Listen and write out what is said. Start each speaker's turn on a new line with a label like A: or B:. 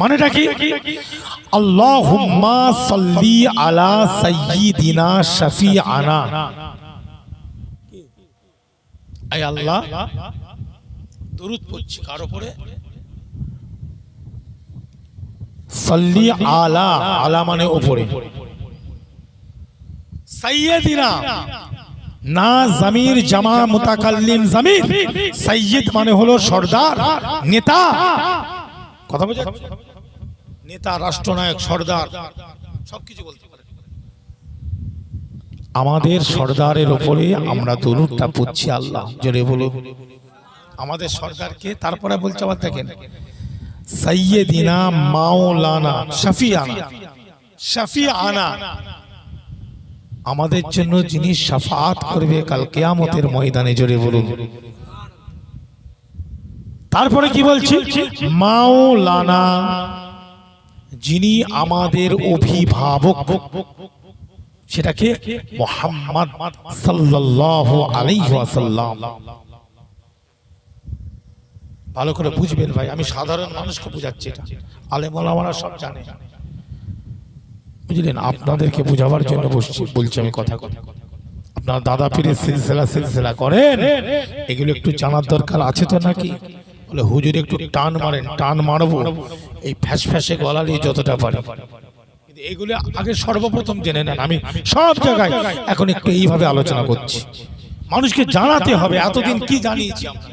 A: মানেটা কি? আল্লাহুম্মা সাল্লি আলা সাইয়্যিদিনা শাফিআনা। আয় আল্লাহ, দরুদ পড়ছি, কার উপরে? সাল্লি আলা আলা মানে উপরে। সাইয়্যিদিনা, না জামির, জামা মুতাকাল্লিম জামির। সাইয়্যিদ মানে হলো সর্দার, নেতা। কথা বোঝা নেতা রাষ্ট্রনায়ক সর্দার সবকিছু বলতে পারে। আমাদের সর্দারের ওপরে আমরা দরুদটা পড়ছি আল্লাহ জোরে বলুন। আমাদের সর্দারকে তারপরে বলছে আবার দেখেন সাইয়েদিনা মাওলানা শাফিয়ানা শাফিয়ানা। আমাদের জন্য যিনি শাফাত করবে কাল কেয়ামতের ময়দানে জোরে বলুন। তারপরে কি বলছি? মাওলানা যিনি আমাদের অভিভাবক। সেটাকে মোহাম্মদ আলাইহি ভালো করে বুঝবেন ভাই আমি সাধারণ মানুষকে বুঝাচ্ছি এটা। আলেম ওলামারা সব জানে। বুঝলেন? আপনাদেরকে বুঝাবার জন্য বসছি বলছি আমি কথা কথা। আপনার দাদা পীরের সিলসিলা সিলসিলা করেন? এগুলো একটু জানার দরকার আছে তো নাকি? বলে হুজুর একটু টান মারেন, টান মারবো, এই ফ্যাস ফ্যাসে গলা নিয়ে যতটা পারি। এগুলো আগে সর্বপ্রথম জেনে নেন। আমি সব জায়গায় এখন একটু এইভাবে আলোচনা করছি। মানুষকে জানাতে হবে, এতদিন কি জানিয়েছি আমরা?